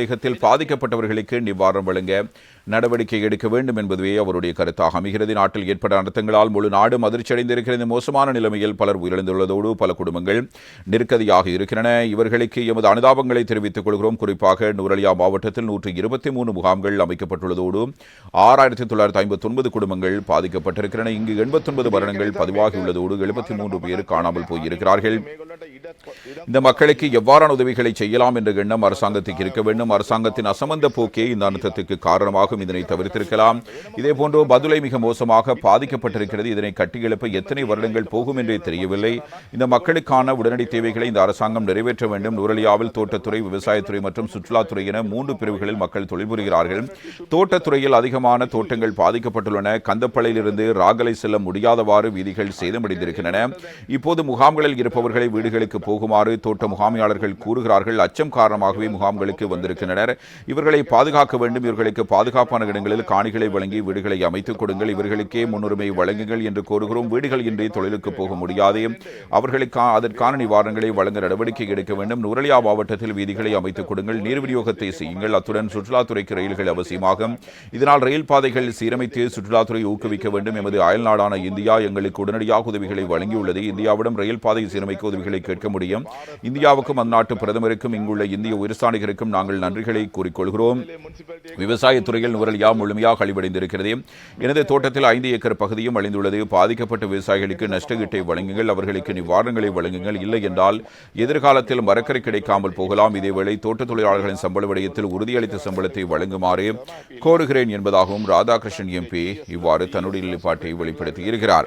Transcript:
வேகத்தில் பாதிக்கப்பட்டவர்களுக்கு நிவாரணம் வழங்க நடவடிக்கை எடுக்க வேண்டும் என்பதுவே அவருடைய கருத்தாக அமைகிறது நாட்டில் ஏற்பட்ட அனர்த்தங்களால் முழு நாடும் அதிர்ச்சியடைந்திருக்கிறது மோசமான நிலைமையில் பலர் உயிரிழந்துள்ளதோடு பல குடும்பங்கள் நெருக்கதியாக இருக்கின்றன. இவர்களுக்கு எமது அனுதாபங்களை தெரிவித்துக் கொள்கிறோம். குறிப்பாக நூரலியா மாவட்டத்தில் நூற்று இருபத்தி மூணு முகாம்கள் அமைக்கப்பட்டுள்ளதோடு ஆறாயிரத்தி தொள்ளாயிரத்தி ஐம்பத்தி ஒன்பது குடும்பங்கள் பாதிக்கப்பட்டிருக்கின்றன. இங்கு எண்பத்தொன்பது மரணங்கள் பதிவாகியுள்ளதோடு எழுபத்தி மூன்று பேர் காணாமல் போயிருக்கிறார்கள். இந்த மக்களுக்கு எவ்வாறான உதவிகளை செய்யலாம் என்ற எண்ணம் அரசாங்கத்துக்கு இருக்க வேண்டும். அரசாங்கத்தின் அசமந்த போக்கே இந்த அனர்த்தத்துக்கு காரணமாகும். இதனை தவிர்த்திருக்கலாம். இதே போன்று பதுளை மிக மோசமாக பாதிக்கப்பட்டிருக்கிறது. இதனை கட்டியெழுப்ப எத்தனை வருடங்கள் போகும் என்றே தெரியவில்லை. இந்த மக்களுக்கான உடனடி தேவைகளை இந்த அரசாங்கம் நிறைவேற்ற வேண்டும். நூரலியாவில் தோட்டத்துறை விவசாயத்துறை மற்றும் சுற்றுலாத்துறை என மூன்று பிரிவுகளில் மக்கள் தொழில் புரிகிறார்கள் தோட்டத்துறையில் அதிகமான தோட்டங்கள் பாதிக்கப்பட்டுள்ளன. கந்தப்பளையிலிருந்து ராகலை செல்ல முடியாதவாறு வீதிகள் சேதமடைந்திருக்கின்றன. இப்போது முகாம்களில் இருப்பவர்களை வீடுகளுக்கு போகுமாறு தோட்ட முகாமையாளர்கள் கூறுகிறார்கள். அச்சம் காரணமாகவே முகாம்களுக்கு வந்திருக்கின்றனர். இவர்களை பாதுகாக்க வேண்டும். இவர்களுக்கு பாதுகாப்பான இடங்களில் காணிகளை வழங்கி வீடுகளை அமைத்துக் கொடுங்கள். இவர்களுக்கே முன்னுரிமை வழங்குங்கள் என்று கோருகிறோம். வீடுகள் இன்றி தொழிலுக்கு போக முடியாது. அவர்களுக்கு அதற்கான நிவாரணங்களை வழங்க நடவடிக்கை எடுக்க வேண்டும். நுரலியா மாவட்டத்தில் வீதிகளை அமைத்துக் கொடுங்கள். நீர் விநியோகத்தை செய்யுங்கள். அத்துடன் சுற்றுலாத்துறைக்கு ரயில்கள் அவசியமாகும் இதனால் ரயில் பாதைகள் சீரமைத்து சுற்றுலாத்துறை ஊக்குவிக்க வேண்டும். எமது அயல்நாடான இந்தியா எங்களுக்கு உடனடியாக உதவிகளை வழங்கியுள்ளது. இந்தியாவிடம் ரயில் பாதை சீரமைக்க உதவிகளை கேட்க முடியும். இந்தியாவுக்கும் அந்நாட்டு பிரதமருக்கும் இங்குள்ள இந்திய உயர்ஸ்தானிகருக்கும் நாங்கள் நன்றிகளை கூறிக்கொள்கிறோம். விவசாயத்துறையில் நுரலியா முழுமையாக அழிவடைந்திருக்கிறது எனது தோட்டத்தில் ஐந்து ஏக்கர் பகுதியும் அழிந்துள்ளது. பாதிக்கப்பட்ட விவசாயிகளுக்கு நஷ்டஈட்டை வழங்குங்கள். அவர்களுக்கு நிவாரணங்களை வழங்குங்கள். இல்லை என்றால் எதிர்காலத்தில் மரக்கரை கிடைக்காமல் போகலாம். இதேவேளை தோட்ட தொழிலாளர்களின் சம்பள விடயத்தில் உறுதியளித்த சம்பளத்தை வழங்குமாறு கோருகிறேன் என்பதாகவும் ராதாகிருஷ்ணன் எம்பி இவ்வாறு தன்னுடைய நிலைப்பாட்டை வெளிப்படுத்தியிருக்கிறார்.